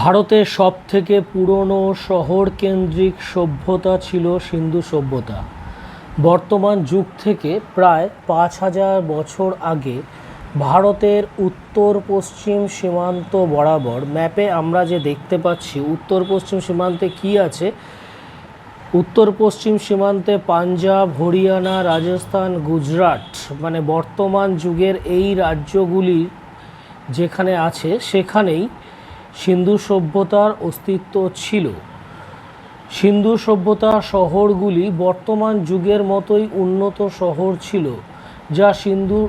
ভারতের সবথেকে পুরনো শহরকেন্দ্রিক সভ্যতা ছিল সিন্ধু সভ্যতা। বর্তমান যুগ থেকে প্রায় পাঁচ হাজার বছর আগে ভারতের উত্তর পশ্চিম সীমান্ত বরাবর ম্যাপে আমরা যে দেখতে পাচ্ছি উত্তর পশ্চিম সীমান্তে কি আছে? উত্তর পশ্চিম সীমান্তে পাঞ্জাব, হরিয়ানা, রাজস্থান, গুজরাট মানে বর্তমান যুগের এই রাজ্যগুলি যেখানে আছে, সেখানেই সিন্ধু সভ্যতার অস্তিত্ব ছিল। সিন্ধু সভ্যতা শহরগুলি বর্তমান যুগের মতোই উন্নত শহর ছিল, যা সিন্ধু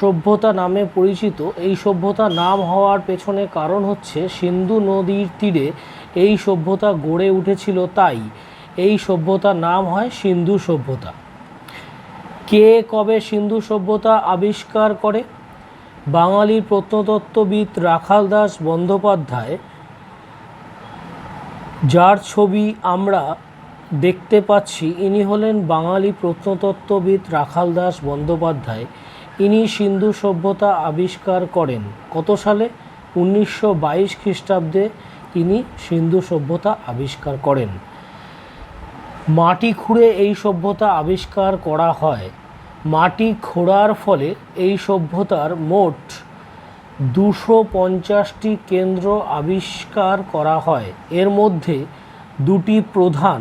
সভ্যতা নামে পরিচিত। এই সভ্যতা নাম হওয়ার পেছনে কারণ হচ্ছে, সিন্ধু নদীর তীরে এই সভ্যতা গড়ে উঠেছিল তাই এই সভ্যতার নাম হয় সিন্ধু সভ্যতা। কে কবে সিন্ধু সভ্যতা আবিষ্কার করে? বাঙালির প্রত্নতত্ত্ববিদ রাখাল দাস বন্দ্যোপাধ্যায়, যার ছবি আমরা দেখতে পাচ্ছি, ইনি হলেন বাঙালি প্রত্নতত্ত্ববিদ রাখাল দাস বন্দ্যোপাধ্যায়। ইনি সিন্ধু সভ্যতা আবিষ্কার করেন কত সালে? উনিশশো বাইশ খ্রিস্টাব্দে ইনি সিন্ধু সভ্যতা আবিষ্কার করেন। মাটি খুঁড়ে এই সভ্যতা আবিষ্কার করা হয়। মাটি খোঁড়ার ফলে এই সভ্যতার মোট দুশো পঞ্চাশটি কেন্দ্র আবিষ্কার করা হয়। এর মধ্যে দুটি প্রধান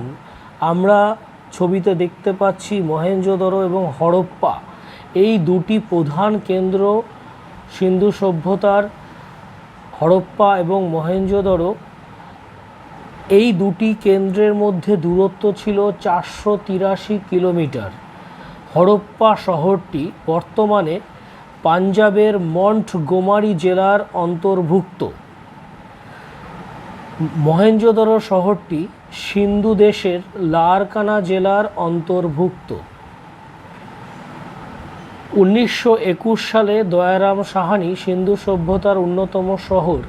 আমরা ছবিতে দেখতে পাচ্ছি মহেঞ্জোদড়ো এবং হরপ্পা। এই দুটি প্রধান কেন্দ্র সিন্ধু সভ্যতার হরপ্পা এবং মহেঞ্জোদড়ো এই দুটি কেন্দ্রের মধ্যে দূরত্ব ছিল চারশো তিরাশি কিলোমিটার। হরপ্পা শহরটি বর্তমানে পাঞ্জাবের মন্ট মন্টগোমারি জেলার অন্তর্ভুক্ত। মহেঞ্জোদড়ো শহরটি সিন্ধু দেশের লারকানা জেলার অন্তর্ভুক্ত। উনিশশো একুশ সালে দয়ারাম সাহানি সিন্ধু সভ্যতার অন্যতম শহর।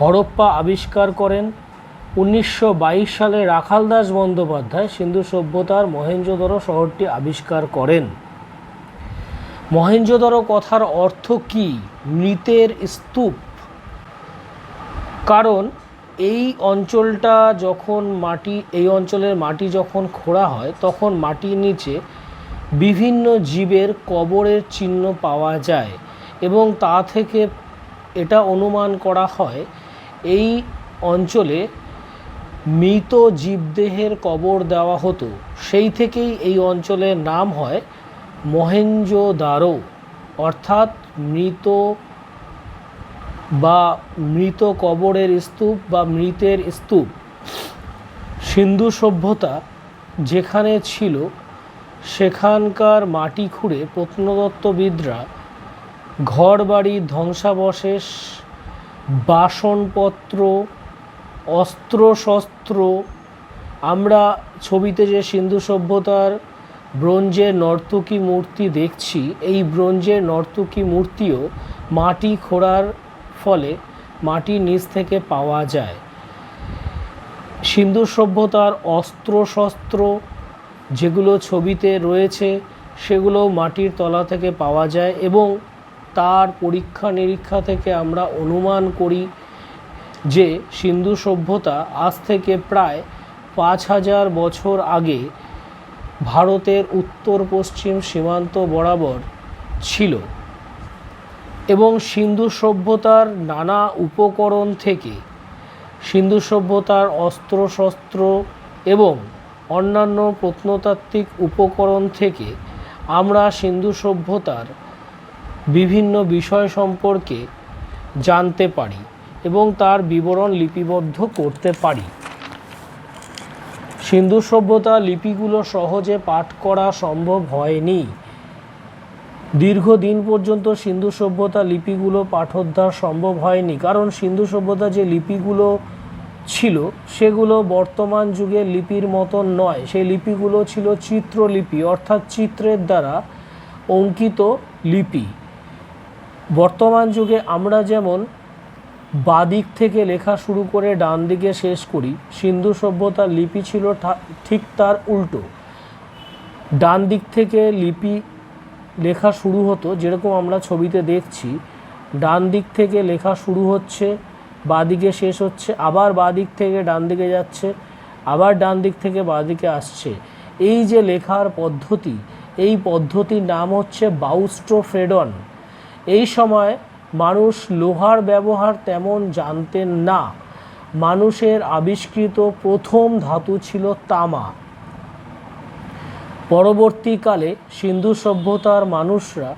হরপ্পা আবিষ্কার করেন। উনিশশো বাইশ সালে রাখালদাস বন্দ্যোপাধ্যায় সিন্ধু সভ্যতার মহেঞ্জোদড়ো শহরটি আবিষ্কার করেন। মহেঞ্জোদড়ো কথার অর্থ কি? মৃতের স্তূপ। কারণ এই অঞ্চলটা যখন মাটি, এই অঞ্চলের মাটি যখন খোঁড়া হয়, তখন মাটির নিচে বিভিন্ন জীবের কবরের চিহ্ন পাওয়া যায় এবং তা থেকে এটা অনুমান করা হয়, এই অঞ্চলে মৃত জীবদেহের কবর দেওয়া হতো। সেই থেকেই এই অঞ্চলের নাম হয় মহেঞ্জোদারো অর্থাৎ মৃত বা মৃত কবরের স্তূপ বা মৃতের স্তূপ। সিন্ধু সভ্যতা যেখানে ছিল, সেখানকার মাটি খুঁড়ে প্রত্নতত্ত্ববিদরা ঘর বাড়ির ধ্বংসাবশেষ, বাসনপত্র, অস্ত্রশস্ত্র, আমরা ছবিতে যে সিন্ধু সভ্যতার ব্রোঞ্জের নর্তকী মূর্তি দেখছি। এই ব্রোঞ্জের নর্তকী মূর্তিও মাটি খোঁড়ার ফলে মাটির নিচ থেকে পাওয়া যায়। সিন্ধু সভ্যতার অস্ত্রশস্ত্র যেগুলো ছবিতে রয়েছে সেগুলো মাটির তলা থেকে পাওয়া যায় এবং তার পরীক্ষা নিরীক্ষা থেকে আমরা অনুমান করি যে সিন্ধু সভ্যতা আজ থেকে প্রায় পাঁচ হাজার বছর আগে ভারতের উত্তর পশ্চিম সীমান্ত বরাবর ছিল এবং সিন্ধু সভ্যতার নানা উপকরণ থেকে সিন্ধু সভ্যতার অস্ত্রশস্ত্র এবং অন্যান্য প্রত্নতাত্ত্বিক উপকরণ থেকে আমরা সিন্ধু সভ্যতার বিভিন্ন বিষয় সম্পর্কে জানতে পারি এবং তার বিবরণ লিপিবদ্ধ করতে পারি। সিন্ধু সভ্যতা লিপিগুলো সহজে পাঠ করা সম্ভব হয়নি। দীর্ঘদিন পর্যন্ত সিন্ধু সভ্যতা লিপিগুলো পাঠোদ্ধার সম্ভব হয়নি। কারণ সিন্ধু সভ্যতা যে লিপিগুলো ছিল, সেগুলো বর্তমান যুগের লিপির মতন নয়। সেই লিপিগুলো ছিল চিত্রলিপি, অর্থাৎ চিত্রের দ্বারা অঙ্কিত লিপি। বর্তমান যুগে আমরা যেমন বাদিক থেকে লেখা শুরু করে ডান দিকে শেষ করি, সিন্ধু সভ্যতার লিপি ছিল ঠিক তার উল্টো। ডান দিক থেকে লিপি লেখা শুরু হতো, যেরকম আমরা ছবিতে দেখছি। ডান দিক থেকে লেখা শুরু হচ্ছে, বাঁদিকে শেষ হচ্ছে, আবার বাঁদিক থেকে ডান দিকে যাচ্ছে, আবার ডান দিক থেকে বাঁদিকে আসছে। এই যে লেখার পদ্ধতি, এই পদ্ধতির নাম হচ্ছে বাউস্ট্রোফ্রেডন এই সময় মানুষ লোহার ব্যবহার তেমন জানতেন না। মানুষের আবিষ্কৃত প্রথম ধাতু ছিল তামা। পরবর্তীকালে সিন্ধু সভ্যতার মানুষরা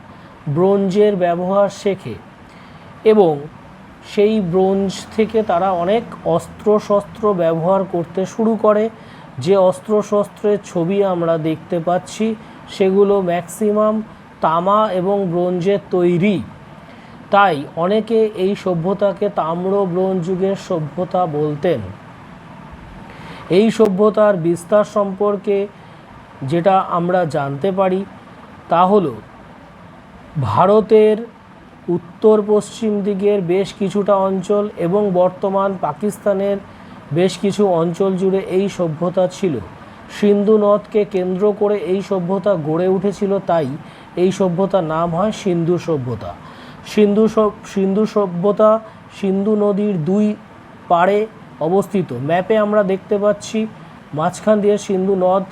ব্রোঞ্জের ব্যবহার শেখে এবং সেই ব্রোঞ্জ থেকে তারা অনেক অস্ত্রশস্ত্র ব্যবহার করতে শুরু করে। যে অস্ত্রশস্ত্রের ছবি আমরা দেখতে পাচ্ছি, সেগুলো ম্যাক্সিমাম তামা এবং ব্রোঞ্জের তৈরি। তাই অনেকে এই সভ্যতাকে তাম্র ব্রোঞ্জ যুগের সভ্যতা বলতেন। এই সভ্যতার বিস্তার সম্পর্কে যেটা আমরা জানতে পারি তা হল, ভারতের উত্তর পশ্চিম দিকের বেশ কিছুটা অঞ্চল এবং বর্তমান পাকিস্তানের বেশ কিছু অঞ্চল জুড়ে এই সভ্যতা ছিল। সিন্ধু নদকে কেন্দ্র করে এই সভ্যতা গড়ে উঠেছিল, তাই এই সভ্যতার নাম হয় সিন্ধু সভ্যতা। সিন্ধু সিন্ধু সভ্যতা সিন্ধু নদীর দুই পাড়ে অবস্থিত। ম্যাপে আমরা দেখতে পাচ্ছি মাঝখান দিয়ে সিন্ধু নদ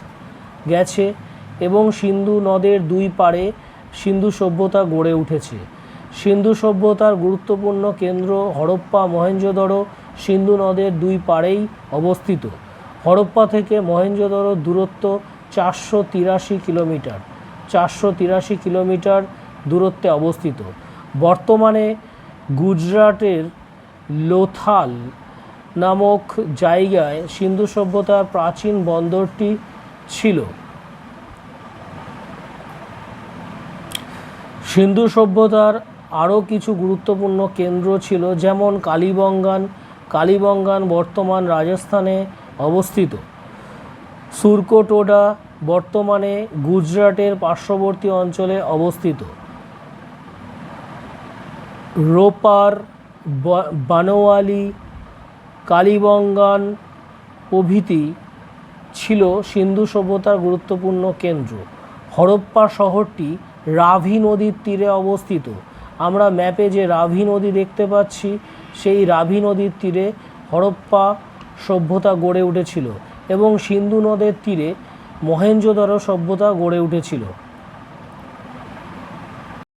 গেছে এবং সিন্ধু নদের দুই পাড়ে সিন্ধু সভ্যতা গড়ে উঠেছে। সিন্ধু সভ্যতার গুরুত্বপূর্ণ কেন্দ্র হরপ্পা মহেঞ্জোদড়ো সিন্ধু নদের দুই পাড়েই অবস্থিত। হরপ্পা থেকে মহেঞ্জোদড়োর দূরত্ব চারশো তিরাশি কিলোমিটার, চারশো তিরাশি কিলোমিটার দূরত্বে অবস্থিত। বর্তমানে গুজরাটের লোথাল নামক জায়গায় সিন্ধু সভ্যতার প্রাচীন বন্দরটি ছিল। সিন্ধু সভ্যতার আরও কিছু গুরুত্বপূর্ণ কেন্দ্র ছিল, যেমন কালীবঙ্গান। কালীবঙ্গান বর্তমান রাজস্থানে অবস্থিত। সুরকোটোডা বর্তমানে গুজরাটের পার্শ্ববর্তী অঞ্চলে অবস্থিত। রোপার বানোয়ালি কালীবঙ্গান প্রভৃতি ছিল সিন্ধু সভ্যতার গুরুত্বপূর্ণ কেন্দ্র। হরপ্পা শহরটি রাভি নদীর তীরে অবস্থিত। আমরা ম্যাপে যে রাভি নদী দেখতে পাচ্ছি, সেই রাভি নদীর তীরে হরপ্পা সভ্যতা গড়ে উঠেছিল এবং সিন্ধু নদের তীরে মহেঞ্জোদারো সভ্যতা গড়ে উঠেছিল।